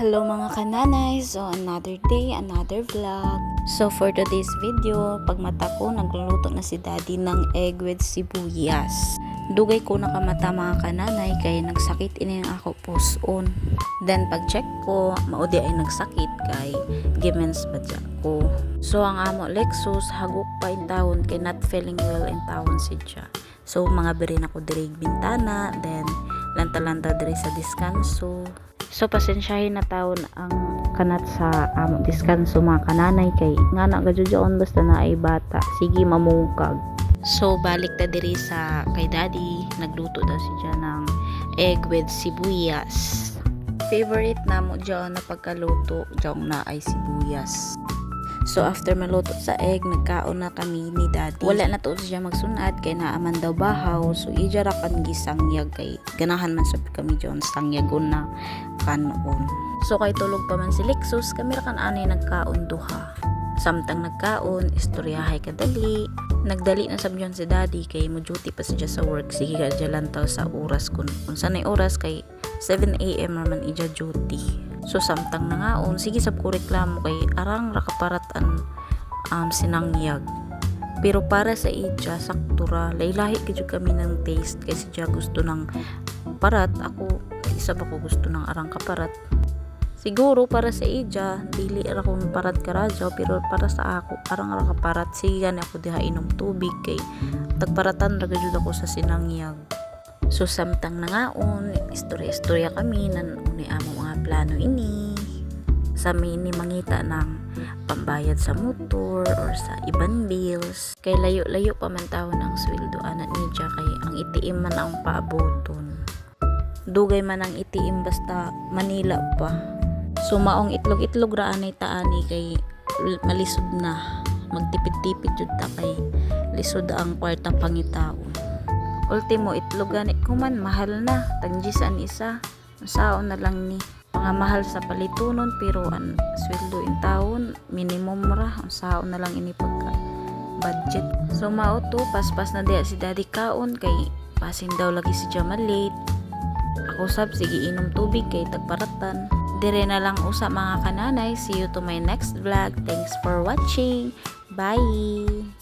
Hello mga kananay, so another day, another vlog. So for today's video, pagmata ko, nagluluto na si daddy ng egg with sibuyas. Dugay ko nakamata mga kananay kay nagsakit ini ang ako puson. Then pag check ko, maudi ay nagsakit kay gimens badya ko. So ang amo Lexus, hagok pa in taon kay not feeling well in taon siya. So mga birin ako diri bintana, then lanta-lanta diri sa diskanso. So pasensyahin na taon ang kanat sa amo diskanso mga kananay kay nga na gadyoon basta na ay bata. Sige mamungkag. So balik ta diri sa kay daddy, nagluto daw siya ng egg with sibuyas. Favorite na mo dyan na pagkaluto dyan na ay sibuyas. So after maluto sa egg, nagkaon na kami ni daddy. Wala na to siya magsunad kay naaman daw bahaw. So ijara kan gisangyag kay ganahan man sabi kami dyan sangyagon na kanon. So kay tulog pa man si Lexus, kami ra kan anay nagkaon duha. Samtang nagkaon, istoryahay kadali. Nagdali na sab yun si daddy kay mo duty pa siya sa work. Sige ka dyan sa oras kun. Kung sanay oras kay 7am naman ija duty. So samtang na ngaon, sige sab ko reklamo kay arang rakaparatan um, sinangyag. Pero para sa ija, saktura, laylahi kadyo kami ng taste kasi siya gusto ng parat. Ako, isa ba ko gusto ng arang kaparat. Siguro para sa ija, dili ra kong parat karadyo, pero para sa ako, arang ra kaparat. Sige gani ako diha inom tubig kay tagparatan ra gud ako sa sinangyag. So samtang nangaon, istorya-istorya kami nan uni amo mga plano ini. Sa ni mangita ng pambayad sa motor or sa iban bills. Kay layo-layo pa man taon ang sweldo anak niya kay ang itiim man ang paaboton. Dugay man ang itiim basta Manila pa. So maong itlog-itlog ra anay taani kay malisod na. Magtipid-tipid jud ta kay lisod ang kwarta pangitaon. Ultimo itlog gani kuman mahal na tangjisan isa. Saon na lang ni mga mahal sa palitunon pero ang sweldo in taon minimum ra ang saon na lang ini pagka budget. So mao paspas na diya si daddy kaon kay pasin daw lagi si Jama late. Ako sab sige inom tubig kay tagparatan. Dire na lang usa mga kananay. See you to my next vlog. Thanks for watching. Bye!